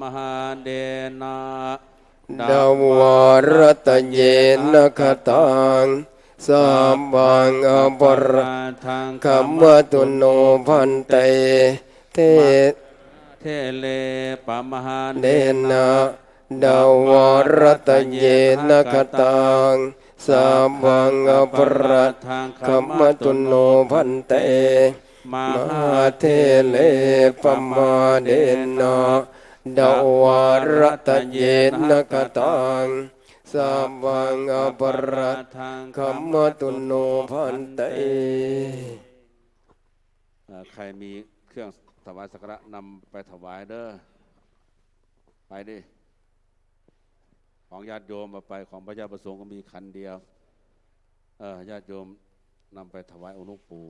มหาเดนะดาวรตเยนะคตังสัมบังอปรทางคัมมตุโนพันเตเทเทเลปะมหาเดนะดาวรตเยนะคตังสัมบังอปรทางคัมมตุโนพันเตมมหาหาเทเลปมาเดนะ ดาวรตเยนะคตังสัมบังอปรทางคัมมตุโนพันเตอใครมีเครื่องถวายสักการะนำไปถวายเด้อไปดิของญาติโยมเอาไปของพระเจ้าประสงค์ก็มีคันเดียวเออญาติโยมนำไปถวายองค์หลวงปู่